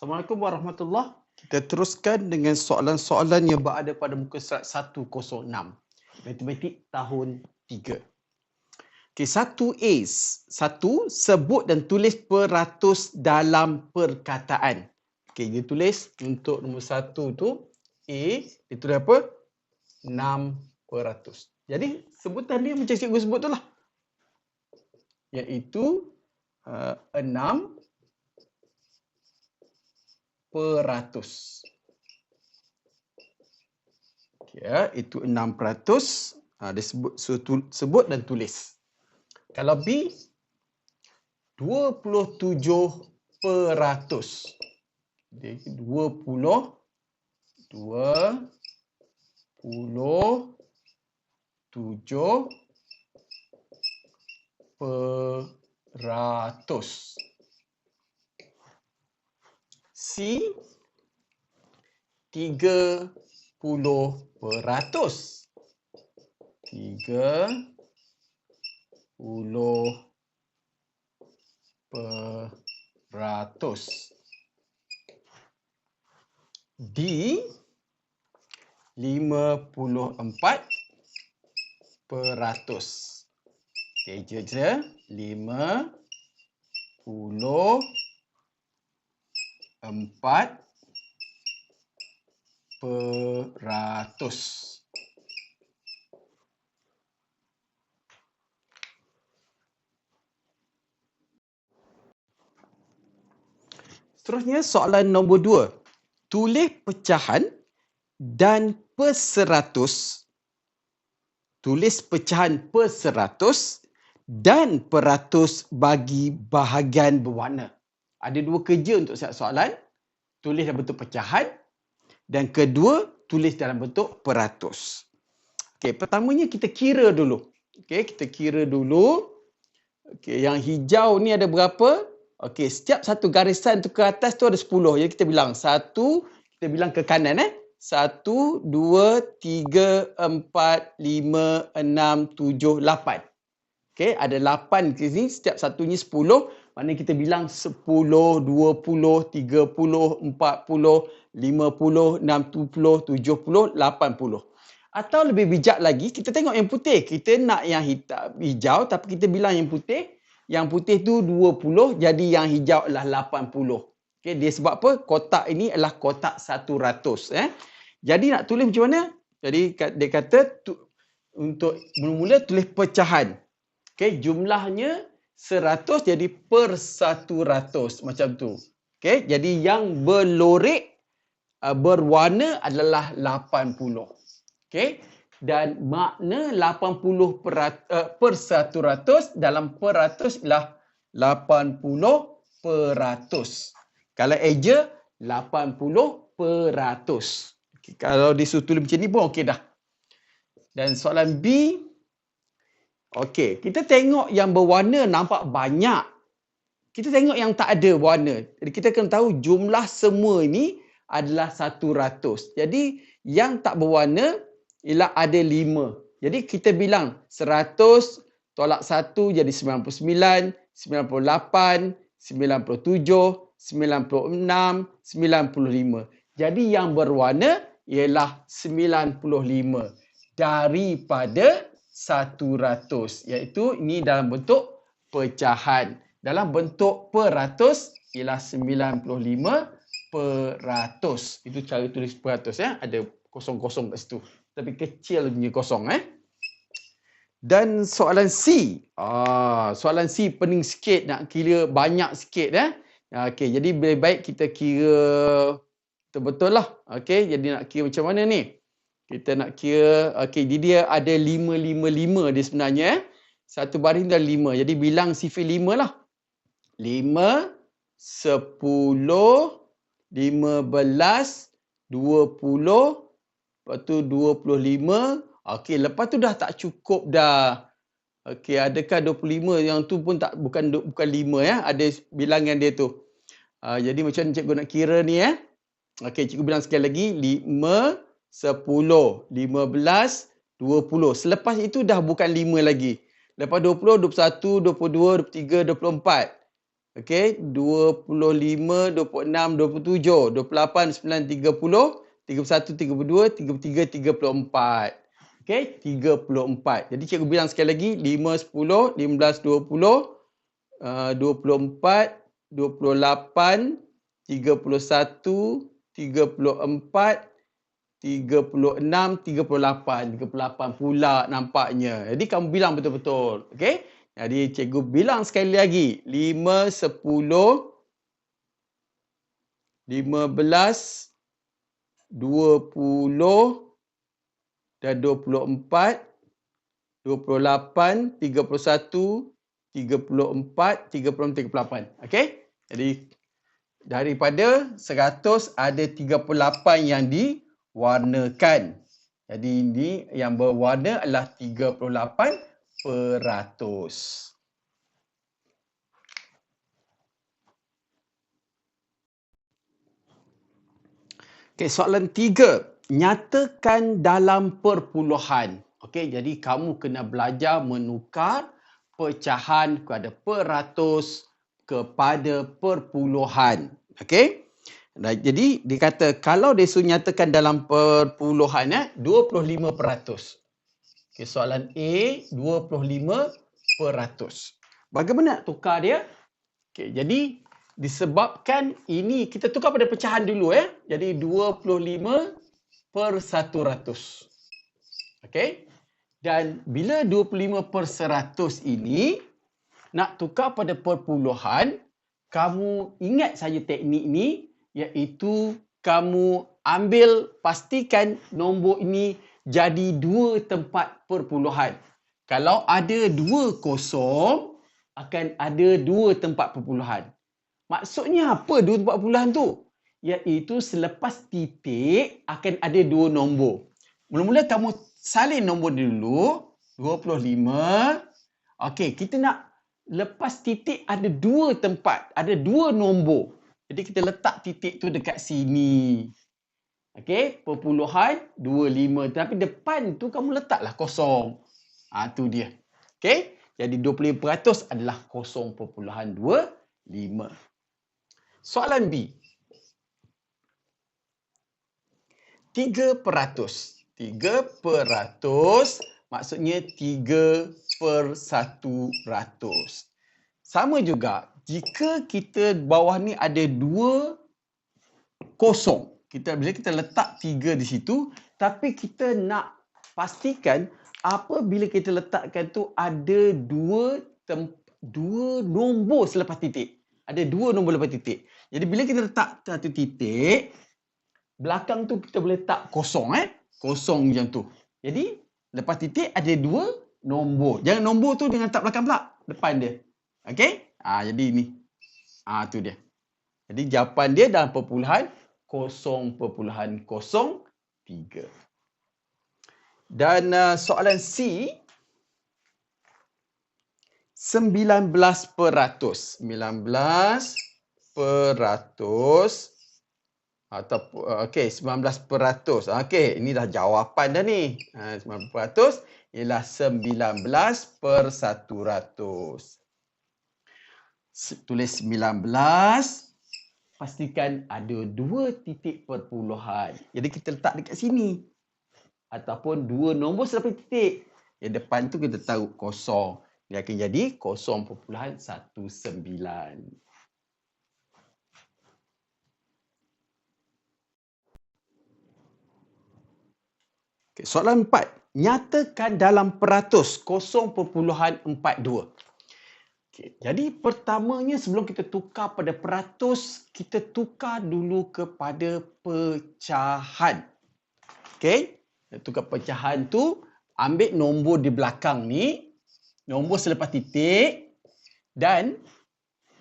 Assalamualaikum warahmatullahi Kita teruskan dengan soalan-soalan yang berada pada muka surat 106. Matematik tahun 3. Okey, satu A. Satu, sebut dan tulis peratus dalam perkataan. Okey, dia tulis untuk nombor satu tu A, dia tulis apa? 6 peratus. Jadi, sebutan dia macam cikgu sebut tu lah. Iaitu uh, 6 peratus. Okay, ya, itu enam peratus. Ha, dia sebut, sebut dan tulis. Kalau B, dua puluh tujuh peratus. Dua puluh, dua puluh tujuh peratus. C tiga puluh peratus. Tiga puluh peratus. D lima puluh empat peratus. Okay, je lima puluh empat peratus. Seterusnya soalan nombor dua. Tulis pecahan dan perseratus. Tulis pecahan perseratus dan peratus bagi bahagian berwarna ada dua kerja untuk siap soalan. Tulis dalam bentuk pecahan. Dan kedua, tulis dalam bentuk peratus. Okey, pertamanya kita kira dulu. Okey, kita kira dulu. Okey, yang hijau ni ada berapa? Okey, setiap satu garisan tu ke atas tu ada 10. Jadi kita bilang satu, kita bilang ke kanan eh. Satu, dua, tiga, empat, lima, enam, tujuh, lapan. Okey, ada lapan ke sini. Setiap satunya sepuluh. Maknanya kita bilang 10, 20, 30, 40, 50, 60, 70, 80. Atau lebih bijak lagi, kita tengok yang putih. Kita nak yang hitam, hijau tapi kita bilang yang putih. Yang putih tu 20 jadi yang hijau adalah 80. Okay, dia sebab apa? Kotak ini adalah kotak 100. Eh? Jadi nak tulis macam mana? Jadi dia kata tu, untuk mula-mula tulis pecahan. Okay, jumlahnya seratus jadi per satu ratus macam tu. Okay, jadi yang berlorek uh, berwarna adalah lapan puluh. Okay, dan makna lapan puluh per, uh, per satu ratus dalam peratus ialah lapan puluh peratus. Kalau eja, lapan puluh peratus. Okay, kalau disuruh tulis macam ni pun okey dah. Dan soalan B, Okey, kita tengok yang berwarna nampak banyak. Kita tengok yang tak ada warna. Jadi kita kena tahu jumlah semua ini adalah 100. Jadi yang tak berwarna ialah ada 5. Jadi kita bilang 100 tolak 1 jadi 99, 98, 97, 96, 95. Jadi yang berwarna ialah 95 daripada 100 iaitu ini dalam bentuk pecahan. Dalam bentuk peratus ialah 95 peratus. Itu cara tulis peratus ya. Ada kosong-kosong kat situ. Tapi kecil punya kosong eh. Dan soalan C. Ah, soalan C pening sikit nak kira banyak sikit eh. Okey, jadi lebih baik kita kira betul-betul lah. Okey, jadi nak kira macam mana ni? Kita nak kira okey dia ada 555 dia sebenarnya eh. Satu baris dah 5 jadi bilang sifir 5 lah. 5 10 15 20 lepas tu 25 okey lepas tu dah tak cukup dah. Okey adakah 25 yang tu pun tak bukan bukan 5 ya ada bilangan dia tu. Uh, jadi macam cikgu nak kira ni eh. Okey cikgu bilang sekali lagi. 5 sepuluh, lima belas, dua puluh. Selepas itu dah bukan lima lagi. Lepas dua puluh, dua puluh satu, dua puluh dua, dua puluh tiga, dua puluh empat. Okey, 25, 26, 27, 28, 9, 30, 31, 32, 33, 34. Okey, 34. Jadi cikgu bilang sekali lagi 5, 10, 15, 20, uh, 24, 28, 31, 34, 36, 38. 38 pula nampaknya. Jadi kamu bilang betul-betul. Okey? Jadi cikgu bilang sekali lagi. 5, 10, 15, 20 dan 24, 28, 31, 34, 36, 38. Okey? Jadi daripada 100 ada 38 yang diwarnakan. Jadi ini yang berwarna adalah 38 peratus. Okey, soalan tiga. Nyatakan dalam perpuluhan. Okey, jadi kamu kena belajar menukar pecahan kepada peratus kepada perpuluhan. Okey? Nah, jadi dikata kalau dia suruh nyatakan dalam perpuluhan eh 25%. Okay, soalan A 25 peratus. Bagaimana nak tukar dia? Okay, jadi disebabkan ini kita tukar pada pecahan dulu ya. Jadi 25 per 100. Okay. Dan bila 25 per 100 ini nak tukar pada perpuluhan, kamu ingat saja teknik ini iaitu kamu ambil pastikan nombor ini jadi dua tempat perpuluhan. Kalau ada dua kosong, akan ada dua tempat perpuluhan. Maksudnya apa dua tempat perpuluhan tu? Iaitu selepas titik akan ada dua nombor. Mula-mula kamu salin nombor dulu. 25. Okey, kita nak lepas titik ada dua tempat. Ada dua nombor. Jadi kita letak titik tu dekat sini. Okey, perpuluhan 25. Tapi depan tu kamu letaklah kosong. Ha, tu dia. Okey, jadi 25% adalah kosong perpuluhan 25. Soalan B. 3 peratus. 3 peratus maksudnya 3 per 1 ratus. Sama juga, jika kita bawah ni ada dua kosong, kita bila kita letak tiga di situ tapi kita nak pastikan apabila kita letakkan tu ada dua tem- dua nombor selepas titik. Ada dua nombor lepas titik. Jadi bila kita letak satu titik belakang tu kita boleh letak kosong eh? Kosong macam tu. Jadi lepas titik ada dua nombor. Jangan nombor tu dengan letak belakang pula. Depan dia okey ah jadi ni ah tu dia jadi jawapan dia dalam perpuluhan 0.03. Dan uh, soalan C 19 peratus. 19 peratus atau okey 19 peratus. Okey, ini dah jawapan dah ni. Ha, 19 peratus ialah 19 per 100 tulis 19 pastikan ada dua titik perpuluhan. Jadi kita letak dekat sini. Ataupun dua nombor selepas titik. Yang depan tu kita tahu kosong. Dia akan jadi 0.19 Soalan empat, nyatakan dalam peratus 0.42. Okay. Jadi pertamanya sebelum kita tukar pada peratus, kita tukar dulu kepada pecahan. Okey. Tukar pecahan tu, ambil nombor di belakang ni. Nombor selepas titik. Dan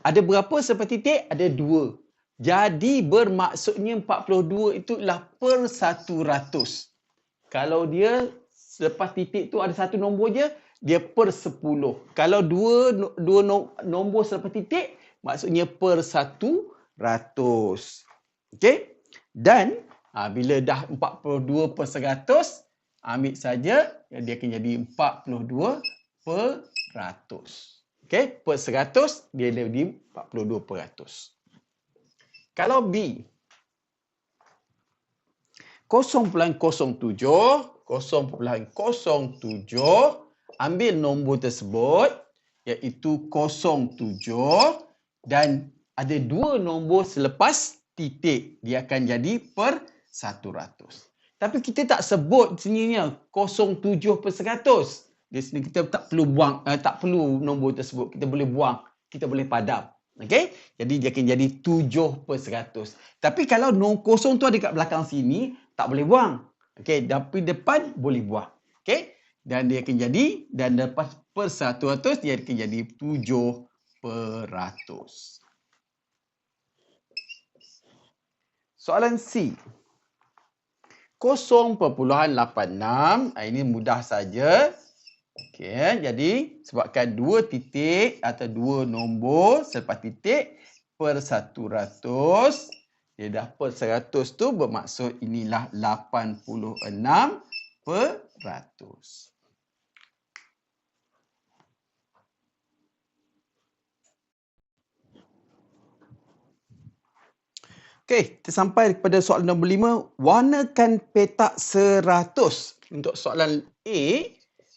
ada berapa selepas titik? Ada dua. Jadi bermaksudnya 42 itu ialah per satu ratus. Kalau dia selepas titik tu ada satu nombor je, dia per 10. Kalau dua dua nombor selepas titik, maksudnya per 100. Okey? Dan ha, bila dah 42 per 100, ambil saja dia akan jadi 42 per 100. Okey? Per 100 dia jadi Kalau B 0.07 0.07 ambil nombor tersebut iaitu 07 dan ada dua nombor selepas titik dia akan jadi per 100. Tapi kita tak sebut sininya 07 per 100. Di sini kita tak perlu buang uh, tak perlu nombor tersebut. Kita boleh buang, kita boleh padam. Okey? Jadi dia akan jadi 7 per 100. Tapi kalau nombor kosong tu ada kat belakang sini, tak boleh buang. Okey, tapi depan boleh buang. Okey? Dan dia akan jadi dan lepas per 100 dia akan jadi 7 peratus. Soalan C. 0.86. Ah, ini mudah saja. Okey, jadi sebabkan dua titik atau dua nombor selepas titik per 100 dia dah per 100 tu bermaksud inilah 86 per 100. Okey, kita sampai kepada soalan nombor lima. Warnakan petak seratus. Untuk soalan A,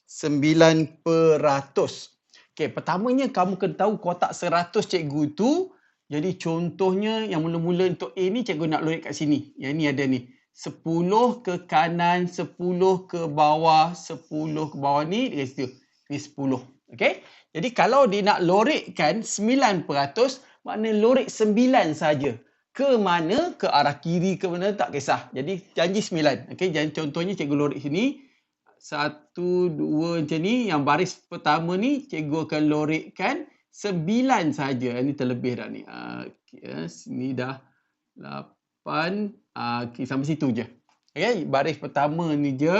sembilan peratus. Okey, pertamanya kamu kena tahu kotak seratus cikgu tu jadi contohnya yang mula-mula untuk A ni cikgu nak lorek kat sini. Yang ni ada ni. 10 ke kanan, 10 ke bawah, 10 ke bawah ni dekat situ. Ni 10. Okey? Jadi kalau dia nak lorekkan 9%, makna lorek 9 saja. Ke mana? Ke arah kiri ke mana tak kisah. Jadi janji 9. Okey, jadi contohnya cikgu lorek sini. Satu, dua macam ni. Yang baris pertama ni cikgu akan lorekkan sembilan saja. Ini terlebih dah ni. Uh, okay, sini dah lapan. Uh, okay, sampai situ je. Okay, baris pertama ni je.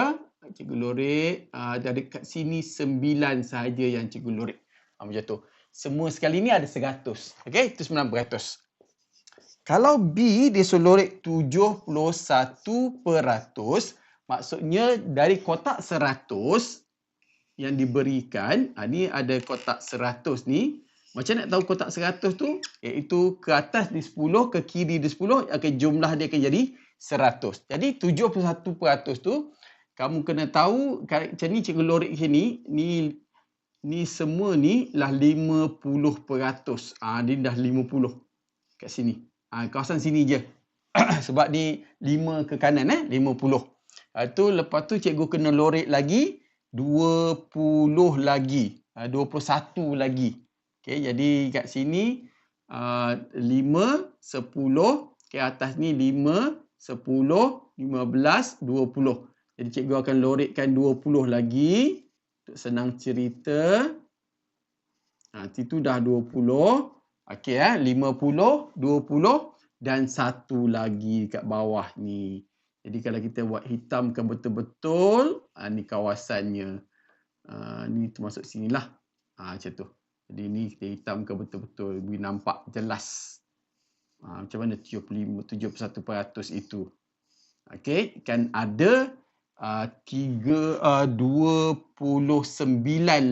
Cikgu lorek. Uh, dari kat sini sembilan saja yang cikgu lorek. Uh, macam tu. Semua sekali ni ada seratus. Okay, itu sembilan beratus. Kalau B dia suruh lorek tujuh puluh satu peratus. Maksudnya dari kotak seratus yang diberikan. Uh, ni ada kotak seratus ni. Macam nak tahu kotak 100 tu? Iaitu ke atas di 10, ke kiri di 10, akan jumlah dia akan jadi 100. Jadi 71% tu, kamu kena tahu, macam ni cikgu lorik sini, ni ni semua ni lah 50%. Ah, ha, dia dah 50 kat sini. Ha, kawasan sini je. Sebab ni 5 ke kanan eh, 50. Ha, tu lepas tu cikgu kena lorik lagi 20 lagi. Ha, 21 lagi. Okey, jadi kat sini uh, 5, 10. Okey, atas ni 5, 10, 15, 20. Jadi cikgu akan lorekkan 20 lagi. Untuk senang cerita. Ha, itu dah 20. Okey, eh, 50, 20 dan satu lagi kat bawah ni. Jadi kalau kita buat hitamkan betul-betul, ha, ni kawasannya. Ha, ni termasuk sinilah. Ha, macam tu. Jadi ni kita hitamkan betul-betul bagi nampak jelas. Ha, macam mana 75 71% itu. Okey, kan ada uh, 3 uh, 29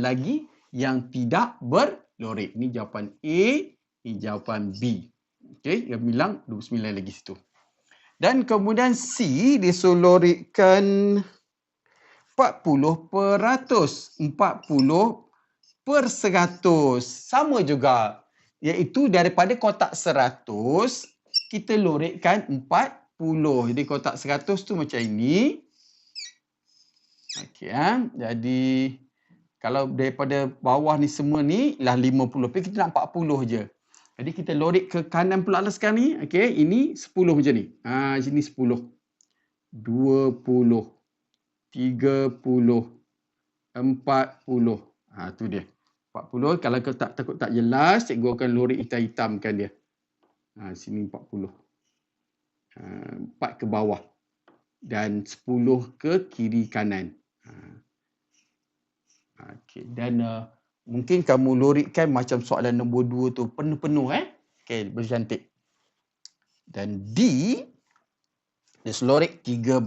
lagi yang tidak berlorek. Ini jawapan A, jawapan B. Okey, yang bilang 29 lagi situ. Dan kemudian C disolorikkan 40%. 40 per seratus. Sama juga. Iaitu daripada kotak seratus, kita lorekkan empat puluh. Jadi kotak seratus tu macam ini. Okey. Ya. Jadi kalau daripada bawah ni semua ni lah lima puluh. Tapi kita nak empat puluh je. Jadi kita lorek ke kanan pula lah sekarang ni. Okey. Ini sepuluh macam ni. Ha, sini sepuluh. Dua puluh. Tiga puluh. Empat puluh. Ha, tu dia. 40. Kalau kau tak takut tak jelas, cikgu akan lori hitam-hitamkan dia. Ha, sini 40. Ha, 4 ke bawah. Dan 10 ke kiri kanan. Ha. Okay. Dan uh, mungkin kamu lorikan macam soalan nombor 2 tu penuh-penuh eh. Okay, bercantik. Dan D, dia selorik 13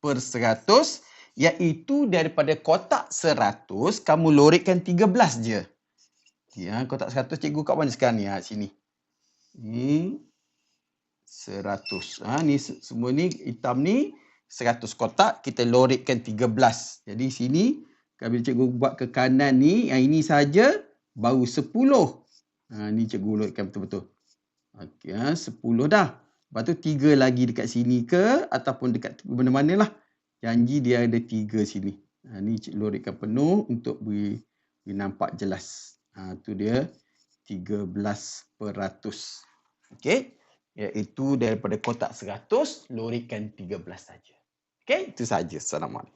per 100 iaitu daripada kotak 100 kamu lorikkan 13 je. Ya, kotak 100 cikgu kat mana sekarang ni? Ha, sini. Ni 100. Ha, ni semua ni hitam ni 100 kotak. Kita loritkan 13. Jadi sini kalau cikgu buat ke kanan ni, yang ini saja baru 10. Ha, ni cikgu loritkan betul-betul. Okey, ha, 10 dah. Lepas tu 3 lagi dekat sini ke ataupun dekat mana-mana lah. Janji dia ada 3 sini. Ha, ni cikgu loritkan penuh untuk beri, beri nampak jelas. Ha, tu dia 13%. Okey. Iaitu daripada kotak 100, loritkan 13 saja. Okey, itu saja. Assalamualaikum.